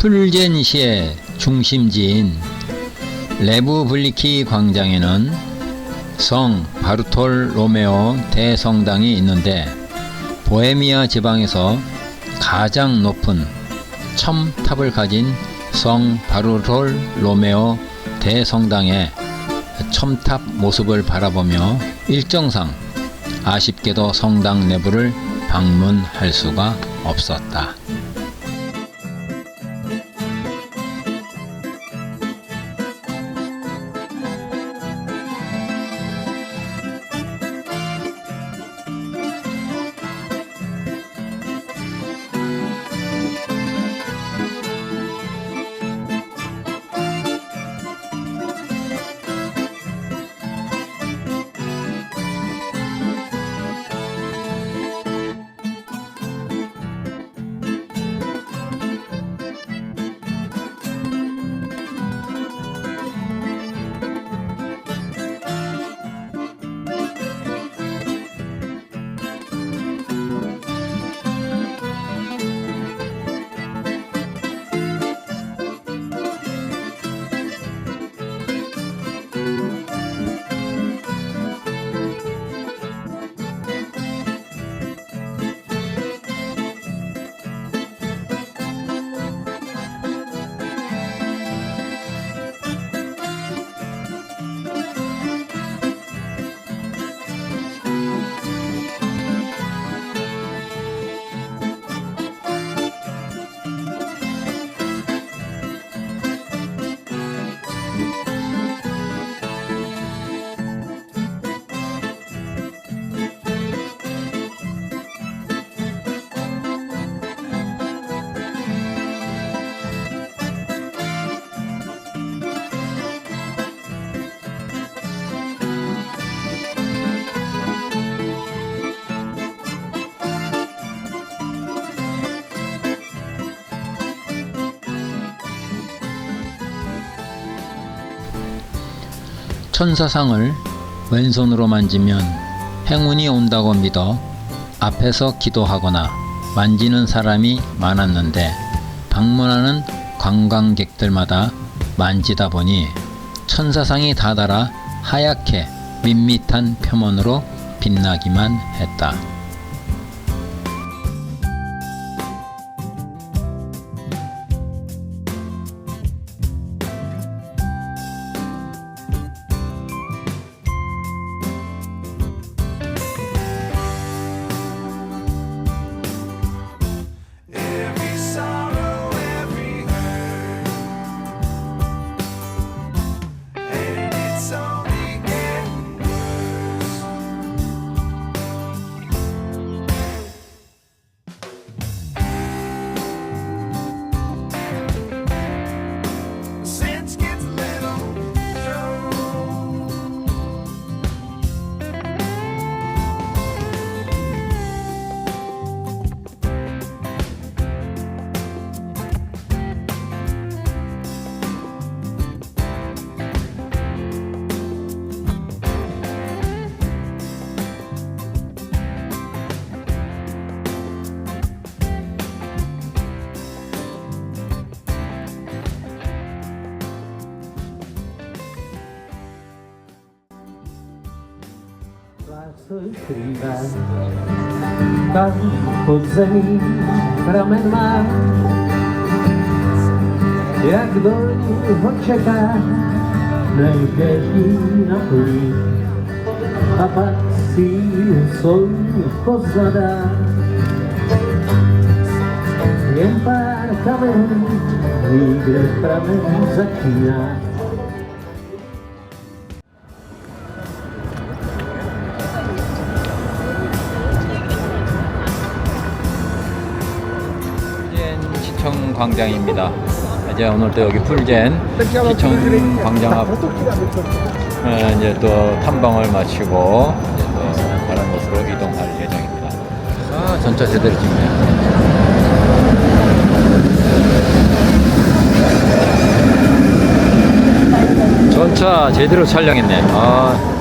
풀젠시의 중심지인 레브블리키 광장에는 성 바르톨 로메오 대성당이 있는데 보헤미아 지방에서 가장 높은 첨탑을 가진 성 바르톨 로메오 대성당의 첨탑 모습을 바라보며 일정상 아쉽게도 성당 내부를 방문할 수가 없었다. 천사상을 왼손으로 만지면 행운이 온다고 믿어 앞에서 기도하거나 만지는 사람이 많았는데 방문하는 관광객들마다 만지다 보니 천사상이 다달아 하얗게 밋밋한 표면으로 빛나기만 했다. tam pod zemí pramen má, jak dolní ho čeká, než na napojí. A pak si svou pozadá. Jen pár kamen, nikde pramen začíná. 광장입니다. 이제 오늘 또 여기 풀젠 시청 광장 앞 어, 이제 또 탐방을 마치고 이제 또 다른 곳으로 이동할 예정입니다. 아, 전차 제대로 찍네. 전차 제대로 촬영했네. 아,